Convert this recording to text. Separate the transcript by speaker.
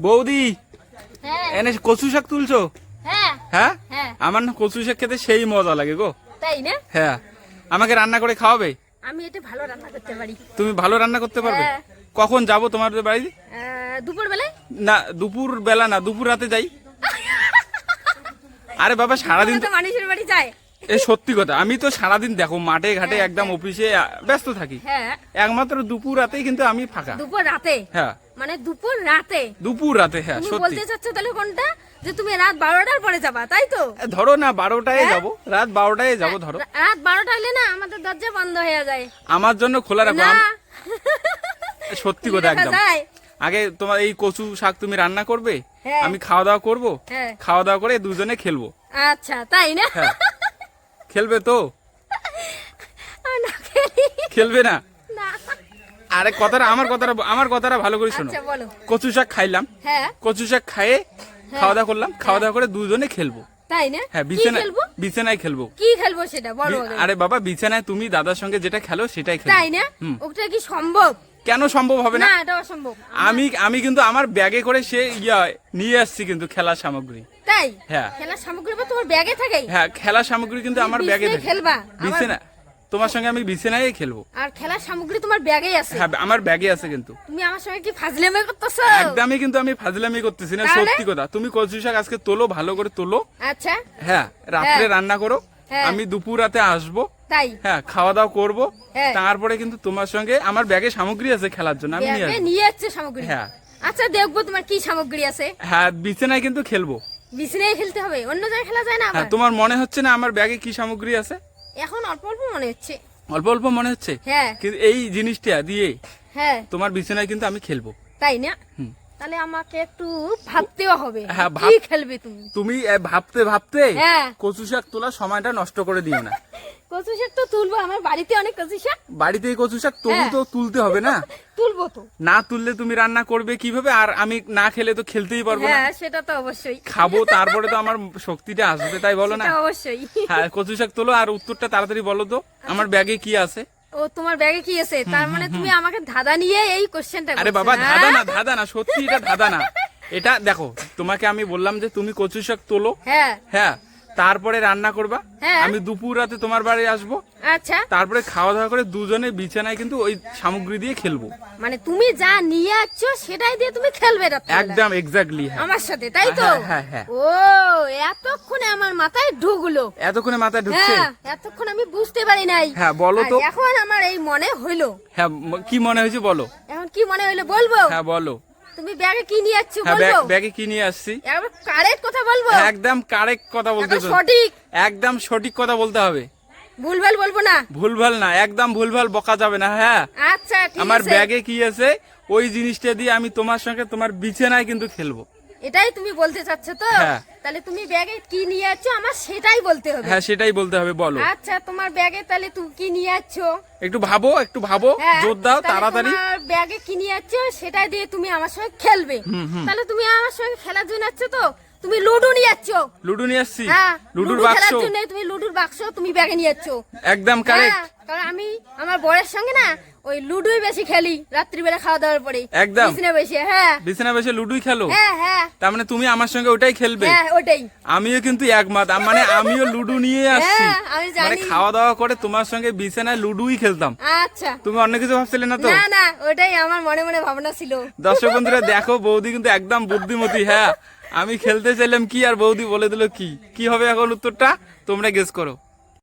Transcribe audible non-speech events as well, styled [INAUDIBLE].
Speaker 1: বৌদি
Speaker 2: হ্যাঁ।
Speaker 1: এনে কচু শাক তুলছো?
Speaker 2: হ্যাঁ।
Speaker 1: হ্যাঁ?
Speaker 2: হ্যাঁ।
Speaker 1: আমার না কচু শাক খেতে সেই মজা লাগে গো।
Speaker 2: তাই না?
Speaker 1: হ্যাঁ। আমাকে রান্না করে খাওয়াবে?
Speaker 2: আমি এটা ভালো রান্না করতে পারি।
Speaker 1: তুমি ভালো রান্না করতে পারবে। কখন যাব তোমাদের বাড়িতে?
Speaker 2: দুপুর বেলায়
Speaker 1: না দুপুর বেলা না দুপুর রাতে যাই। [LAUGHS] আরে বাবা সারাদিন তো
Speaker 2: মানুষের বাড়ি যায়।
Speaker 1: এ সত্যি কথা আমি তো সারাদিন দেখো মাঠে ঘাটে একদম অফিসে ব্যস্ত থাকি।
Speaker 2: হ্যাঁ।
Speaker 1: একমাত্র দুপুর রাতেই কিন্তু আমি ফাঁকা।
Speaker 2: দুপুর রাতে?
Speaker 1: হ্যাঁ।
Speaker 2: মানে দুপুর রাতে?
Speaker 1: দুপুর রাতে হ্যাঁ সত্যি।
Speaker 2: বলতে চাচ্ছ তাহলে কোনটা যে তুমি রাত বারোটার পরে যাবা তাই তো?
Speaker 1: ধরো না বারোটায়
Speaker 2: হ্যাঁ?
Speaker 1: যাব রাত বারোটায় যাব ধরো।
Speaker 2: রাত বারোটা হলে না আমাদের দরজা বন্ধ হয়ে যায়।
Speaker 1: আমার জন্য খোলা রাখো [LAUGHS] সত্যি কথা একদম। আগে তোমার এই কচু শাক তুমি রান্না করবে?
Speaker 2: হ্যাঁ।
Speaker 1: আমি খাওয়া দাওয়া করব?
Speaker 2: হ্যাঁ।
Speaker 1: খাওয়া দাওয়া করে দুজনে খেলব।
Speaker 2: আচ্ছা তাই না?
Speaker 1: হ্যাঁ। খেলবে তো। খেলবে না? আরে কথাটা আমার কথাটা আমার কথাটা ভালো করে শোনো।
Speaker 2: আচ্ছা
Speaker 1: কচু শাক খাইলাম।
Speaker 2: হ্যাঁ।
Speaker 1: কচু শাক খাইয়ে খাওয়া দাওয়া করলাম। খাওয়া দাওয়া করে দুজনে খেলব।
Speaker 2: তাই না?
Speaker 1: হ্যাঁ বিছানায় বিছানায় খেলব।
Speaker 2: কি খেলব সেটা? বলো
Speaker 1: আরে বাবা বিছানায় তুমি দাদার সঙ্গে যেটা খেলো সেটাই খেলো।
Speaker 2: তাই না? ওটা কি সম্ভব?
Speaker 1: কেন সম্ভব হবে না?
Speaker 2: এটা অসম্ভব।
Speaker 1: আমি আমি কিন্তু আমার ব্যাগে করে সে ইয়া নিয়ে আসছি কিন্তু খেলার সামগ্রী।
Speaker 2: তাই?
Speaker 1: হ্যাঁ।
Speaker 2: খেলার সামগ্রী তোমার ব্যাগে থাকে
Speaker 1: হ্যাঁ খেলার সামগ্রী কিন্তু আমার ব্যাগে থাকে।
Speaker 2: খেলবা।
Speaker 1: বিছানা তোমার সঙ্গে আমি বিছানায় খেলব।
Speaker 2: আর খেলার সামগ্রী তোমার ব্যাগেই আছে।
Speaker 1: হ্যাঁ আমার ব্যাগে আছে কিন্তু।
Speaker 2: তুমি আমার সঙ্গে কি ফাজলেমে করতেছো?
Speaker 1: একদমই কিন্তু আমি ফাজলামি করতেছি না সত্যি কথা। তুমি কচু শাক আজকে তোলো ভালো করে তোলো।
Speaker 2: আচ্ছা।
Speaker 1: হ্যাঁ রাত্রে
Speaker 2: হ্যাঁ।
Speaker 1: রান্না করো।
Speaker 2: হ্যাঁ।
Speaker 1: আমি দুপুর রাতে আসব।
Speaker 2: তাই?
Speaker 1: হ্যাঁ খাওয়া দাওয়া করব।
Speaker 2: হ্যাঁ।
Speaker 1: তারপরে কিন্তু তোমার সঙ্গে আমার ব্যাগে সামগ্রী আছে খেলার জন্য আমি নিয়ে
Speaker 2: সামগ্রী?
Speaker 1: হ্যাঁ।
Speaker 2: আচ্ছা দেখব তোমার কি সামগ্রী আছে।
Speaker 1: হ্যাঁ বিছানায় কিন্তু খেলব।
Speaker 2: বিছানায় খেলতে হবে অন্য জায়গায় খেলা যায় না
Speaker 1: হ্যাঁ তোমার মনে হচ্ছে না আমার ব্যাগে কি সামগ্রী আছে?
Speaker 2: এখন অল্প অল্প মনে হচ্ছে।
Speaker 1: অল্প অল্প মনে হচ্ছে?
Speaker 2: হ্যাঁ।
Speaker 1: কিন্তু এই জিনিসটা দিয়ে
Speaker 2: হ্যাঁ।
Speaker 1: তোমার বিছানায় কিন্তু আমি খেলব।
Speaker 2: তাই না?
Speaker 1: হুম।
Speaker 2: তাহলে আমাকে একটু ভাবতেও হবে
Speaker 1: হ্যাঁ,
Speaker 2: কি খেলবে তুমি?
Speaker 1: তুমি ভাবতে ভাবতে
Speaker 2: হ্যাঁ।
Speaker 1: কচু শাক তোলার সময়টা নষ্ট করে দিও না। [LAUGHS]
Speaker 2: কচু শাক তো তুলবো আমার বাড়িতে অনেক কচু শাক।
Speaker 1: বাড়িতে কচু শাক তবু
Speaker 2: হ্যাঁ।
Speaker 1: তো তুলতে হবে না? [LAUGHS]
Speaker 2: তুলবো তো।
Speaker 1: না তুললে তুমি রান্না করবে কীভাবে? আর আমি না খেলে তো খেলতেই পারব না।
Speaker 2: হ্যাঁ সেটা তো অবশ্যই।
Speaker 1: খাব তারপরে তো আমার শক্তিটা আসবে তাই বলো না?
Speaker 2: অবশ্যই।
Speaker 1: হ্যাঁ কচু শাক তোলো আর উত্তরটা তাড়াতাড়ি বলো তো। আমার ব্যাগে কি আছে?
Speaker 2: ও তোমার ব্যাগে কি আছে? তার মানে তুমি আমাকে ধাঁধা নিয়ে এই কোশ্চেনটা
Speaker 1: আরে বাবা ধাঁধা না ধাঁধা না সত্যি এটা ধাঁধা না। এটা দেখো তোমাকে আমি বললাম যে তুমি কচু শাক তোলো।
Speaker 2: হ্যাঁ।
Speaker 1: হ্যাঁ তারপরে রান্না করবা।
Speaker 2: হ্যাঁ।
Speaker 1: আমি দুপুর রাতে তোমার বাড়ি আসব।
Speaker 2: আচ্ছা।
Speaker 1: তারপরে খাওয়া দাওয়া করে দুজনে বিছানায় কিন্তু ওই সামগ্রী দিয়ে খেলব।
Speaker 2: মানে তুমি যা নিয়ে আসছো সেটাই দিয়ে তুমি খেলবে
Speaker 1: একদম এক্স্যাক্টলি
Speaker 2: আমার সাথে তাই তো?
Speaker 1: হ্যাঁ, হ্যাঁ।
Speaker 2: ও এতক্ষণে আমার মাথায় ঢুকলো।
Speaker 1: এতক্ষণে মাথায় ঢুকছে?
Speaker 2: এতক্ষণ আমি বুঝতে পারি নাই।
Speaker 1: হ্যাঁ, বলো তো।
Speaker 2: এখন আমার এই মনে হইল।
Speaker 1: হ্যাঁ কি মনে হয়েছে বলো?
Speaker 2: এখন কি মনে হইল বলব?
Speaker 1: হ্যাঁ বলো।
Speaker 2: তুমি ব্যাগে কি নিয়ে আসছো
Speaker 1: হ্যাঁ
Speaker 2: বলব
Speaker 1: ব্যাগে কি নিয়ে আসছি?
Speaker 2: একবার কারেক্ট কথা বলব।
Speaker 1: একদম কারেক্ট কথা বলতে হবে।
Speaker 2: সঠিক।
Speaker 1: একদম সঠিক কথা বলতে হবে।
Speaker 2: ভুলভাল বলব না।
Speaker 1: ভুলভাল না একদম ভুলভাল বকা যাবে না হ্যাঁ?
Speaker 2: আচ্ছা
Speaker 1: আমার ব্যাগে কি আছে ওই জিনিসটা দিয়ে আমি তোমার সঙ্গে তোমার বিছানায় কিন্তু খেলব।
Speaker 2: এটাই তুমি বলতে চাচ্ছ তো?
Speaker 1: হ্যাঁ।
Speaker 2: তাহলে তুমি ব্যাগে কি নিয়ে যাচ্ছ আমার সেটাই বলতে হবে।
Speaker 1: হ্যাঁ সেটাই বলতে হবে বলো।
Speaker 2: আচ্ছা তোমার ব্যাগে তাহলে তুমি কি নিয়ে যাচ্ছ
Speaker 1: একটু ভাবো একটু ভাবো
Speaker 2: হ্যাঁ,
Speaker 1: জোর দাও তাড়াতাড়ি।
Speaker 2: তোমার ব্যাগে কি নিয়ে যাচ্ছ সেটাই দিয়ে তুমি আমার সঙ্গে খেলবে। তাহলে তুমি আমার সঙ্গে খেলার জন্য আছো তো? তুমি লুডো নিয়ে যাচ্ছ
Speaker 1: লুডু নিয়ে আসছি।
Speaker 2: হ্যাঁ
Speaker 1: লুডুর
Speaker 2: লুডো
Speaker 1: বাক্স।
Speaker 2: খেলার জন্য তুমি লুডুর বাক্স তুমি ব্যাগে নিয়ে যাচ্ছ
Speaker 1: একদম কারেক্ট
Speaker 2: কারণ আমি আমার বরের সঙ্গে না ওই লুডোই বেশি খেলি রাত্রিবেলা খাওয়া দাওয়ার পরে
Speaker 1: একদম।
Speaker 2: বিছানায় বসে হ্যাঁ।
Speaker 1: বিছানা বসে লুডুই খেলো?
Speaker 2: হ্যাঁ হ্যাঁ।
Speaker 1: তার মানে তুমি আমার সঙ্গে ওটাই খেলবে?
Speaker 2: হ্যাঁ ওটাই।
Speaker 1: আমিও কিন্তু একমত। মানে আমিও লুডু নিয়ে আসছি।
Speaker 2: হ্যাঁ, আমি জানি।
Speaker 1: মানে খাওয়া দাওয়া করে তোমার সঙ্গে বিছানায় লুডুই খেলতাম।
Speaker 2: আচ্ছা।
Speaker 1: তুমি অন্য কিছু ভাবছিলে না তো?
Speaker 2: না না ওটাই আমার মনে মনে ভাবনা ছিল।
Speaker 1: দর্শক বন্ধুরা দেখো বৌদি কিন্তু একদম বুদ্ধিমতী হ্যাঁ। আমি খেলতে চাইলাম কি আর বৌদি বলে দিল কি? কি হবে এখন উত্তরটা? তোমরা গেস করো।